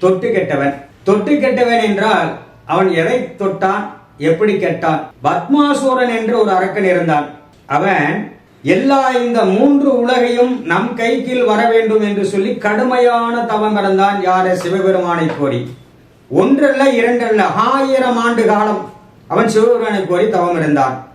தொட்டு கெட்டவன். தொட்டு கெட்டவன் என்றால் அவன் எதை தொட்டான் எப்படி கெட்டான்? பத்மாசூரன் என்று ஒரு அரக்கன் இருந்தான். அவன் எல்லா இந்த மூன்று உலகையும் நம் கைக்கில் வர வேண்டும் என்று சொல்லி கடுமையான தவம் இருந்தான் யார? சிவபெருமானை கோரி. ஒன்றல்ல இரண்டல்ல ஆயிரம் ஆண்டு காலம் அவன் சிவபெருமானை கோரி தவம் இருந்தான்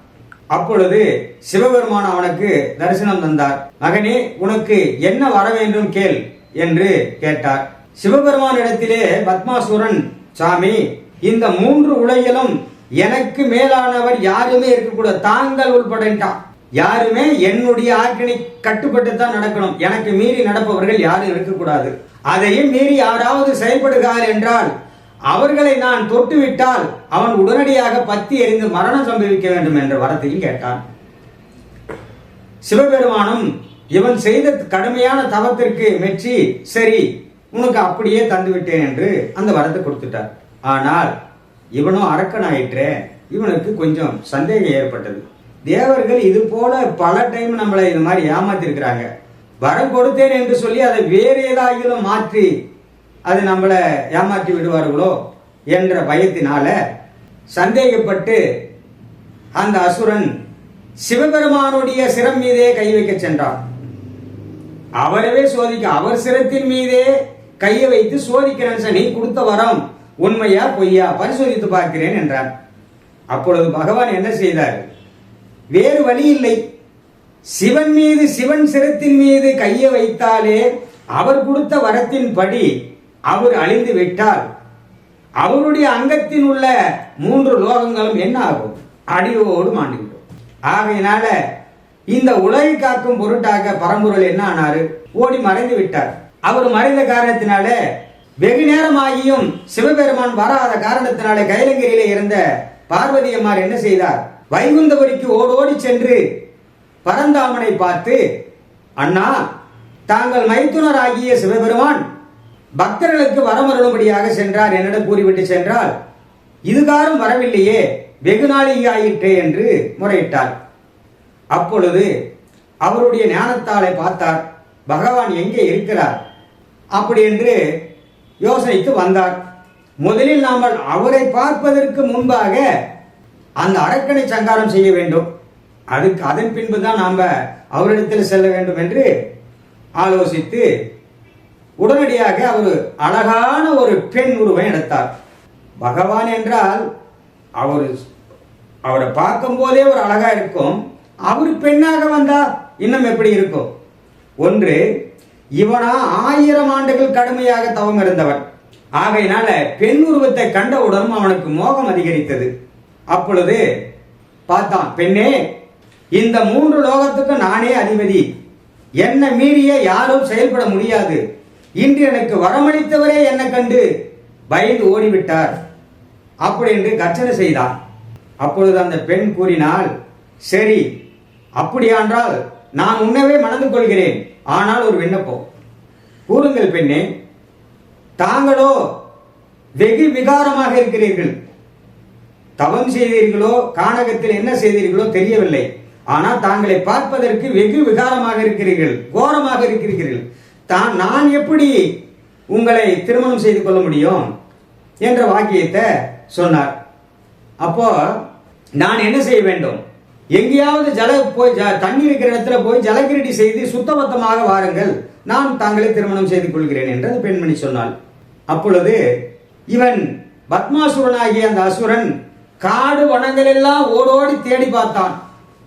அப்பொழுது சிவபெருமான் அவனுக்கு தரிசனம் தந்தார். மகனே உனக்கு என்ன வர வேண்டும் கேள் என்று கேட்டார். சிவபெருமான் இடத்திலே பத்மாசுரன் சாமி இந்த மூன்று உலகிலும் எனக்கு மேலானவர் யாருமே இருக்கக்கூடாது தாங்கள் உள்படட்டான் யாருமே என்னுடைய ஆக்கினை கட்டுப்பட்டு தான் நடக்கணும். எனக்கு மீறி நடப்பவர்கள் யாரும் இருக்கக்கூடாது. அதையும் மீறி யாராவது செயல்படுகிறார் என்றால் அவர்களை நான் தொட்டுவிட்டால் அவன் உடனடியாக பத்தி எறிந்து மரணம் சம்பவிக்க வேண்டும் என்ற வரத்தையும் கேட்டான். சிவபெருமானும் இவன் செய்த கடுமையான தவத்திற்கு மெச்சி சரி உனக்கு அப்படியே தந்து விட்டேன் என்று அந்த வரத்தை கொடுத்துட்டார். ஆனால் இவனும் அரக்கனாயிற்றே இவனுக்கு கொஞ்சம் சந்தேகம் ஏற்பட்டது. தேவர்கள் இது போல பல டைம் நம்மளை இது மாதிரி ஏமாத்திருக்கிறாங்க. வரம் கொடுத்தேன் என்று சொல்லி அதை வேறு ஏதாகிலும் மாற்றி அது நம்மளை ஏமாற்றி விடுவார்களோ என்ற பயத்தினால சந்தேகப்பட்டு அந்த அசுரன் சிவபெருமானுடைய சிரம் மீதே கை வைக்க சென்றான். அவரவே சோதிக்க அவர் சிரத்தின் மீதே கையை வைத்து சோதிக்கிறேன் சார். நீ கொடுத்த வரம் உண்மையா பொய்யா? பரிசோதித்து பார்க்கிறேன் என்றார் அப்பொழுது பகவான் என்ன செய்தார்? வேறு வழி இல்லை. சிவன் மீது சிவன் சிரத்தின் மீது கையை வைத்தாலே அவர் கொடுத்த வரத்தின் படி அவர் அழிந்து விட்டால் அவருடைய அங்கத்தில் உள்ள மூன்று லோகங்களும் என்ன ஆகும்? அடியோடு மாண்டுவிடும் ஆகையினால இந்த உலகை காக்கும் பொருட்டாக பரம்பொருள் என்ன ஆனாரு? ஓடி மறைந்து விட்டார். அவர் மறைந்த காரணத்தினாலே வெகு நேரமாகியும் சிவபெருமான் வராத காரணத்தினாலே கைலங்கிரியில இருந்த பார்வதி அம்மார் என்ன செய்தார்? வைகுந்தபுரிக்கு ஓடோடி சென்று பரந்தாமனை பார்த்து அண்ணா தாங்கள் மைத்துனராகிய சிவபெருமான் பக்தர்களுக்கு வரமருளும்படியாக சென்றார் என்னிடம் கூறிவிட்டு சென்றால் இதுகாரும் வரவில்லையே வெகு நாளிகாயிற்றே என்று முறையிட்டார். அப்பொழுது அவருடைய ஞானத்தாலை பார்த்தார். பகவான் எங்கே இருக்கிறார்? அப்படி என்று யோசனைத்து வந்தார். முதலில் நாம் அவரை பார்ப்பதற்கு முன்பாக அந்த அரக்கனை சங்காரம் செய்ய வேண்டும். அதுக்கு அதன் பின்பு தான் நாம் அவரிடத்தில் செல்ல வேண்டும் என்று ஆலோசித்து உடனடியாக அவர் அழகான ஒரு பெண் உருவம் எடுத்தார். பகவான் என்றால் அவர் அவரை பார்க்கும் போதே ஒரு அழகா இருக்கும். அவர் பெண்ணாக வந்தா இன்னும் எப்படி இருக்கும்? ஒன்று இவனா ஆயிரம் ஆண்டுகள் கடுமையாக தவம் இருந்தவன் ஆகையினால பெண் உருவத்தை கண்டவுடனும் அவனுக்கு மோகம் அதிகரித்தது. அப்பொழுது பார்த்தான் பெண்ணே இந்த மூன்று லோகத்துக்கு நானே அதிபதி. என்ன மீறிய யாரும் செயல்பட முடியாது. இன்று எனக்கு வரமளித்தவரே என்னை கண்டு பயந்து ஓடிவிட்டார். அப்படி என்று கர்ச்சனை செய்தான். அப்பொழுது அந்த பெண் கூறினால் சரி அப்படியான்றால் நான் உன்னவே மணந்து கொள்கிறேன். ஆனால் ஒரு விண்ணப்பம். கூறுங்கள் பெண்ணே தாங்களோ வெகு விகாரமாக இருக்கிறீர்கள். தவம் செய்தீர்களோ கானகத்தில் என்ன செய்தீர்களோ தெரியவில்லை. ஆனால் தாங்களை பார்ப்பதற்கு வெகு விகாரமாக இருக்கிறீர்கள் கோரமாக இருக்கிறீர்கள். தான் நான் எப்படி உங்களை திருமணம் செய்து கொள்ள முடியும்? என்ற வாக்கியத்தை சொன்னார். அப்போ நான் என்ன செய்ய வேண்டும்? எங்கேயாவது ஜல போய் ஜ- தண்ணி இருக்கிற இடத்துல போய் ஜலக்கிரடி செய்து சுத்தபத்தமாக வாருங்கள். நான் தாங்களே திருமணம் செய்து கொள்கிறேன் என்று அந்த பெண்மணி சொன்னாள். அப்பொழுது இவன் பத்மாசுரனாகிய அந்த அசுரன் காடு வனங்கள் எல்லாம் ஓடோடி தேடி பார்த்தான்.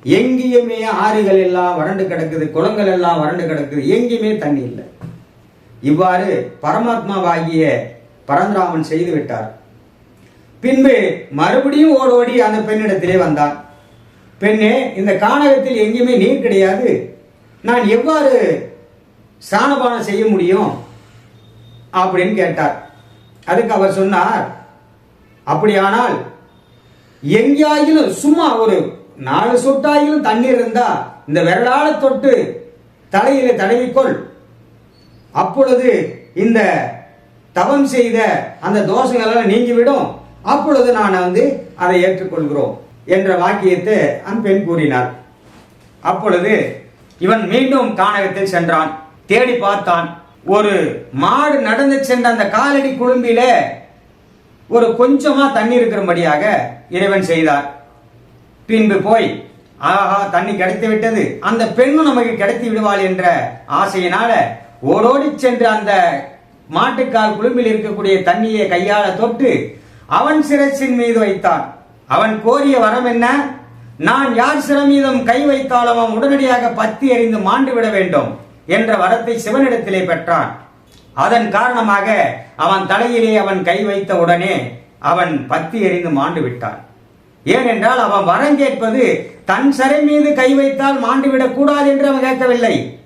எங்கேயுமே ஆறுகள் எல்லாம் வறண்டு கிடக்குது குளங்கள் எல்லாம் வறண்டு கிடக்குது எங்கேயுமே தண்ணி இல்லை. இவ்வாறு பரமாத்மாவாகிய பரந்தராமன் செய்து விட்டார். பின்பு மறுபடியும் ஓடோடி அந்த பெண்ணிடத்திலே வந்தான். பெண்ணே இந்த கானகத்தில் எங்கேயுமே நீர் கிடையாது. நான் எவ்வாறு ஸ்தானபானம் செய்ய முடியும்? அப்படின்னு கேட்டார். அதுக்கு அவர் சொன்னார் அப்படியானால் எங்கேயாயிலும் சும்மா ஒரு நாலு சொட்டாயிலும் தண்ணீர் இருந்தா இந்த விரலால தொட்டு தலையில தடவிக்கொள். அப்பொழுது இந்த தவம் செய்த அந்த தோஷங்கள் எல்லாம் நீங்கிவிடும். அப்பொழுது நான் வந்து அதை ஏற்றுக்கொள்கிறோம். என்ற வாக்கியத்தை அந்த கூறினார் அப்பொழுது இவன் மீண்டும் கானகத்தில் சென்றான். தேடி பார்த்தான். ஒரு மாடு நடந்து சென்ற அந்த காலடி குழும்பில ஒரு கொஞ்சமா தண்ணி இருக்கிறபடியாக இறைவன் செய்தார். பின்பு போய் ஆஹா தண்ணி கிடைத்து விட்டது. அந்த பெண்ணும் நமக்கு கிடைத்து விடுவாள் என்ற ஆசையினால ஓடோடி சென்று அந்த மாட்டுக்கால் குழும்பில் இருக்கக்கூடிய தண்ணியை கையால தொட்டு அவன் சிரசின் மீது வைத்தான். அவன் கோரிய வரம் என்ன? நான் யார் சிரமீதம் கை வைத்தாலும் அவன் உடனடியாக பத்தி எறிந்து மாண்டு விட வேண்டும் என்ற வரத்தை சிவனிடத்திலே பெற்றான். அதன் காரணமாக அவன் தலையிலே அவன் கை வைத்த உடனே அவன் பத்தி எறிந்து மாண்டு விட்டான். ஏனென்றால் அவன் வரம் கேட்பது தன் சரை மீது கை வைத்தால் மாண்டுவிடக் கூடாது என்று அவன் கேட்கவில்லை.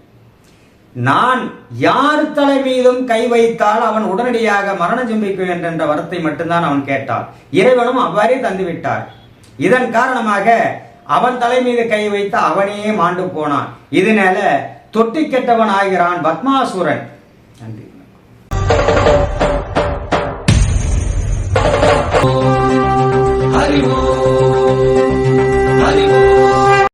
நான் யார் தலை மீதும் கை வைத்தால் அவன் உடனடியாக மரணம் சம்பிக்க என்ற வரத்தை மட்டும்தான் அவன் கேட்டான். இறைவனும் அவ்வாறே தந்துவிட்டார். இதன் காரணமாக அவன் தலை மீது கை வைத்து அவனே மாண்டு போனான். இதனால தொட்டி கெட்டவன் ஆகிறான் பத்மாசுரன். நன்றி. ஹரி